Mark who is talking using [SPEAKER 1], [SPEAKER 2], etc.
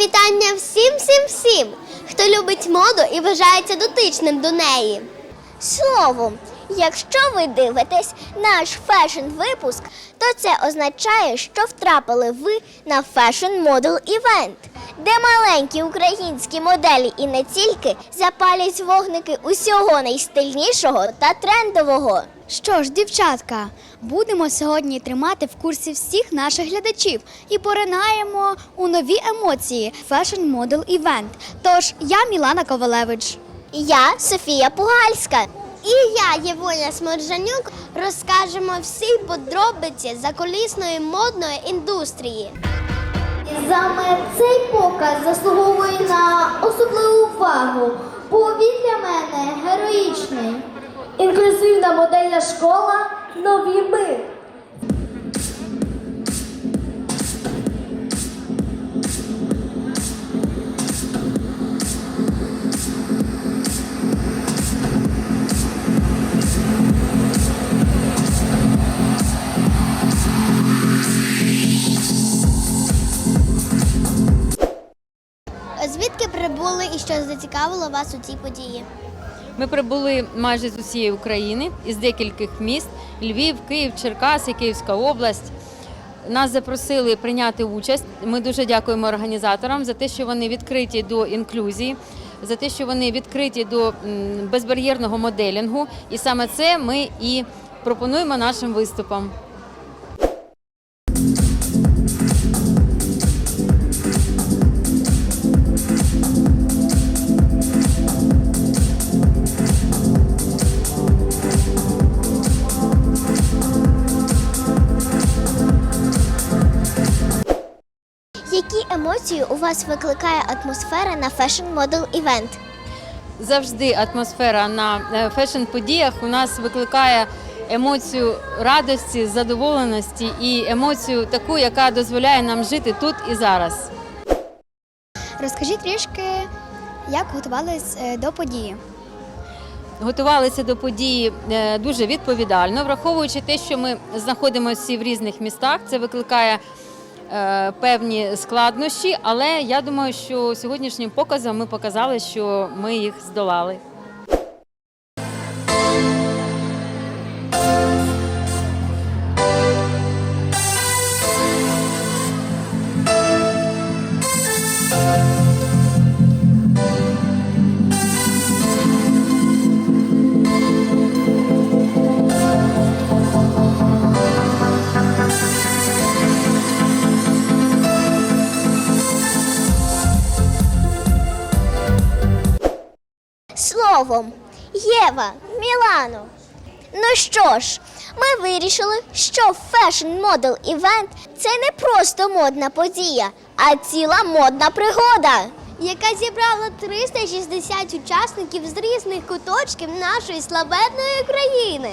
[SPEAKER 1] вітання всім, всім, всім, хто любить моду і вважається дотичним до неї.
[SPEAKER 2] Словом, якщо ви дивитесь наш фешн-випуск, то це означає, що втрапили ви на фешн-модел івент де маленькі українські моделі і не тільки запалять вогники усього найстильнішого та трендового.
[SPEAKER 3] Що ж, дівчатка, будемо сьогодні тримати в курсі всіх наших глядачів і поринаємо у нові емоції Fashion Model Event. Тож я Мілана Ковалевич.
[SPEAKER 2] Я Софія Пугальська.
[SPEAKER 1] І я, Євоня Сморжанюк, розкажемо всі подробиці закулісної модної індустрії.
[SPEAKER 2] Саме цей показ заслуговує на особливу увагу, бо він для мене героїчний.
[SPEAKER 4] Інклюзивна модельна школа Нові ми.
[SPEAKER 1] Прибули і що зацікавило вас у цій події?
[SPEAKER 5] Ми прибули майже з усієї України, із декількох міст: Львів, Київ, Черкаси, Київська область. Нас запросили прийняти участь. Ми дуже дякуємо організаторам за те, що вони відкриті до інклюзії, за те, що вони відкриті до безбар'єрного моделінгу. І саме це ми і пропонуємо нашим виступам.
[SPEAKER 2] Які емоції у вас викликає атмосфера на Fashion Model Event?
[SPEAKER 5] Завжди атмосфера на е, фешн-подіях у нас викликає емоцію радості, задоволеності і емоцію таку, яка дозволяє нам жити тут і зараз.
[SPEAKER 3] Розкажіть трішки, як готувались е, до події.
[SPEAKER 5] Готувалися до події е, дуже відповідально, враховуючи те, що ми знаходимося в різних містах. Це викликає певні складнощі, але я думаю, що сьогоднішнім показом ми показали, що ми їх здолали.
[SPEAKER 2] Словом, Єва, Мілано. Ну що ж, ми вирішили, що Fashion Model Event – це не просто модна подія, а ціла модна пригода.
[SPEAKER 1] яка зібрала 360 учасників з різних куточків нашої славетної країни.